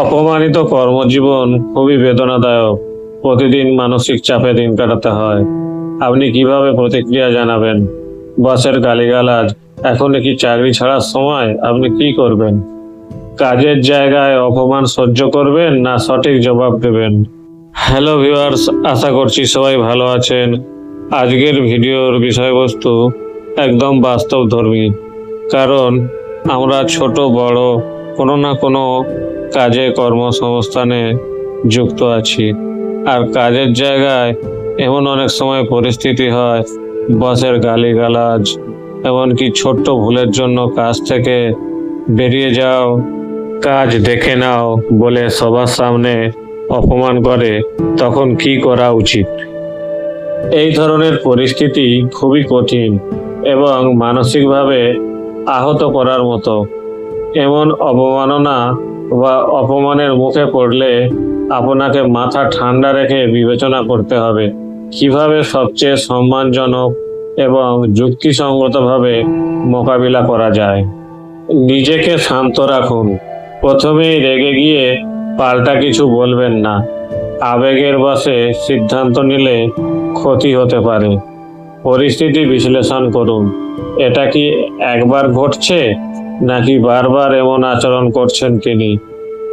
অপমানিত কর্মজীবন খুবই বেদনাদায়ক। প্রতিদিন মানসিক চাপে দিন কাটাতে হয়। আপনি কীভাবে প্রতিক্রিয়া জানাবেন? বসের গালিগালাজ, এখন কি চাকরি ছাড়ার সময়? আপনি কি করবেন? কাজের জায়গায় অপমান সহ্য করবেন না সঠিক জবাব দেবেন? হ্যালো ভিউয়ার্স, আশা করছি সবাই ভালো আছেন। আজকের ভিডিওর বিষয়বস্তু একদম বাস্তবধর্মী। কারণ আমরা ছোট, বড়, কোনো না কোনো কাজে কর্মসংস্থানে যুক্ত আছি। আর কাজের জায়গায় এমন অনেক সময় পরিস্থিতি হয়, বসের গালিগালাজ, এমনকি ছোট্ট ভুলের জন্য কাজ থেকে বেরিয়ে যাও, কাজ দেখে নাও বলে সবার সামনে অপমান করে, তখন কি করা উচিত? এই ধরনের পরিস্থিতি খুবই কঠিন এবং মানসিকভাবে আহত করার মতো। এমন অবমাননা বা অপমানের মুখে পড়লে আপনাকে মাথা ঠান্ডা রেখে বিবেচনা করতে হবে। কীভাবে সবচেয়ে সম্মানজনক এবং যুক্তিসঙ্গতভাবে মোকাবিলা করা যায়? নিজেকে শান্ত রাখুন। প্রথমেই রেগে গিয়ে পাল্টা কিছু বলবেন না। আবেগের বসে সিদ্ধান্ত নিলে ক্ষতি হতে পারে। পরিস্থিতি বিশ্লেষণ করুন। এটা কি একবার ঘটছে? নাকি বারবার এমন আচরণ করছেন তিনি?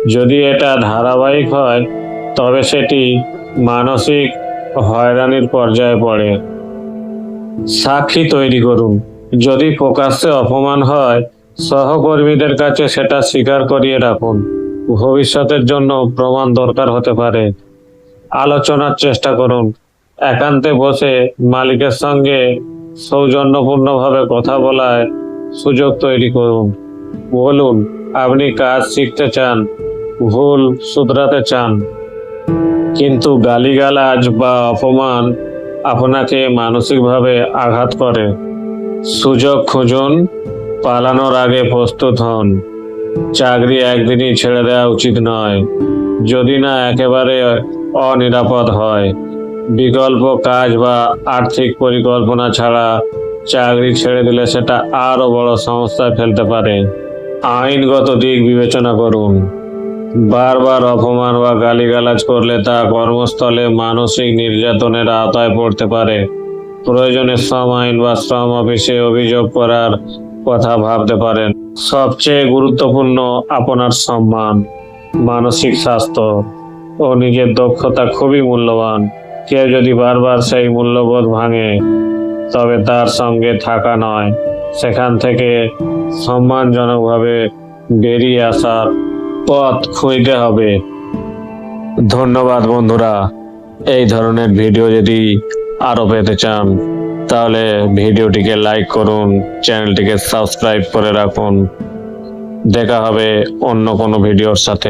যদি এটা ধারাবাহিক হয়, তবে সেটি মানসিক হয়রানির পর্যায়ে পড়ে। সাক্ষী তৈরি করুন। যদি প্রকাশ্যে অপমান হয়, সহকর্মীদের কাছে সেটা স্বীকার করিয়ে রাখুন। ভবিষ্যতের জন্য প্রমাণ দরকার হতে পারে। আলোচনার চেষ্টা করুন। একান্তে বসে মালিকের সঙ্গে সৌজন্যপূর্ণভাবে কথা বলায় সুযোগ তৈরি করুন। বলুন, আপনি কাজ শিখতে চান, ভুল শুধরাতে চান। কিন্তু গালিগালাজ বা অপমান আপনাকে মানসিকভাবে আঘাত করে। সুযোগ খুঁজুন, পালানোর আগে প্রস্তুত হন। চাকরি একদিনই ছেড়ে দেওয়া উচিত নয়। যদি না একেবারে অনিরাপদ হয়, বিকল্প কাজ বা আর্থিক পরিকল্পনা ছাড়া চাকরি ছেড়ে দিলে সেটা আরও বড় সমস্যায় ফেলতে পারে। আইনগত দিক বিবেচনা করুন। বারবার অপমান বা গালিগালাজ করলে তা কর্মস্থলে মানসিক নির্যাতনের আওতায় পড়তে পারে। প্রয়োজনে শ্রম আইন বা শ্রম অফিসে অভিযোগ করার কথা ভাবতে পারেন। সবচেয়ে গুরুত্বপূর্ণ আপনার সম্মান, মানসিক স্বাস্থ্য ও নিজের দক্ষতা খুবই মূল্যবান। কেউ যদি বারবার সেই মূল্যবোধ ভাঙে তবে তার সঙ্গে থাকা নয়। সেখান থেকে সম্মানজনকভাবে বেরিয়ে আসার পথ খুঁজতে হবে। ধন্যবাদ বন্ধুরা। এই ধরনের ভিডিও যদি আরও পেতে চান, তাহলে ভিডিওটিকে লাইক করুন, চ্যানেলটিকে সাবস্ক্রাইব করে রাখুন। দেখা হবে অন্য কোনো ভিডিওর সাথে।